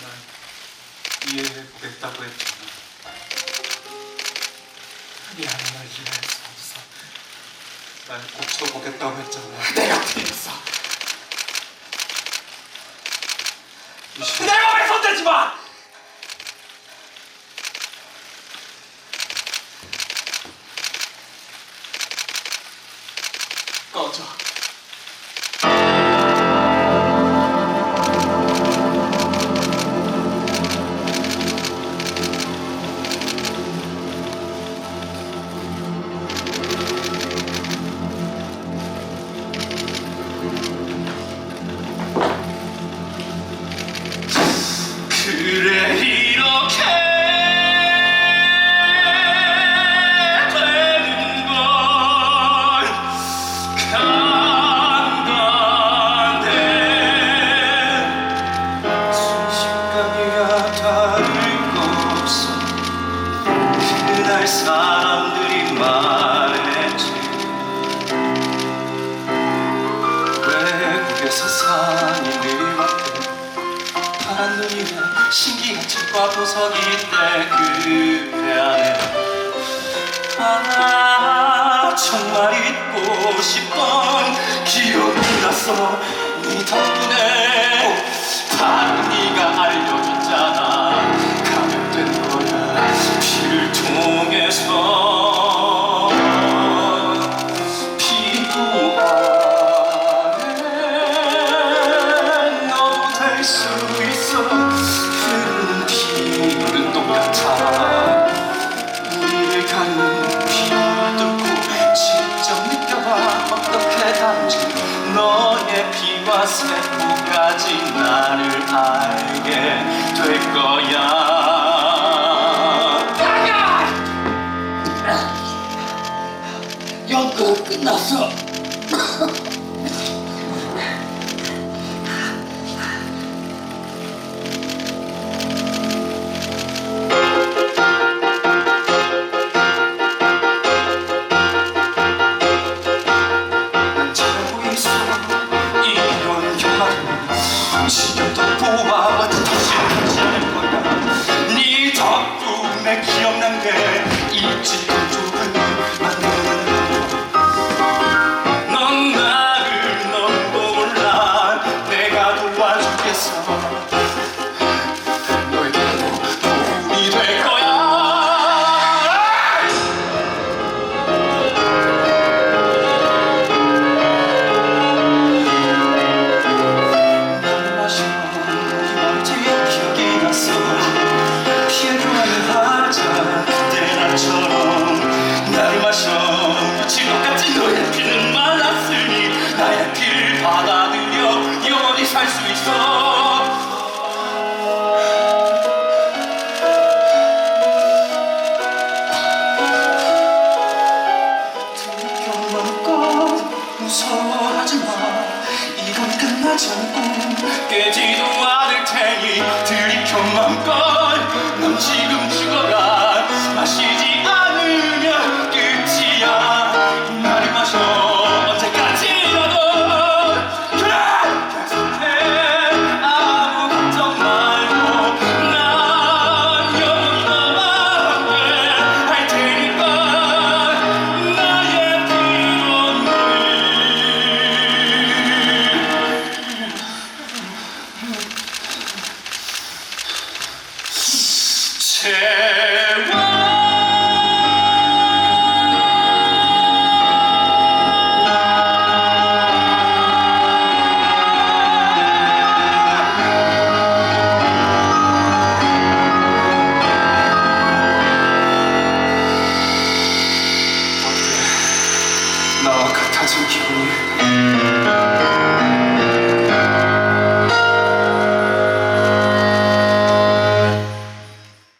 난 이해했다고 했잖아. 미안해 말 이해할 수 없어. 난 고쳐보겠다고 했잖아. 내 옆에 있어. 이십- 내 몸에 손대지 마! 꺼져. 신기한 책과 보석인데 그대 안에 아 정말 잊고 싶던 기억이 났어. 네 덕분에 세부까지 나를 알게 될 거야. 연극 끝났어. 밤에 기억난 게 있지. 무서워하지 마. 이건 끝나지 않고 깨지도 않을 테니 들이켜 맘껏 넌 지금 나와 같아진 기분이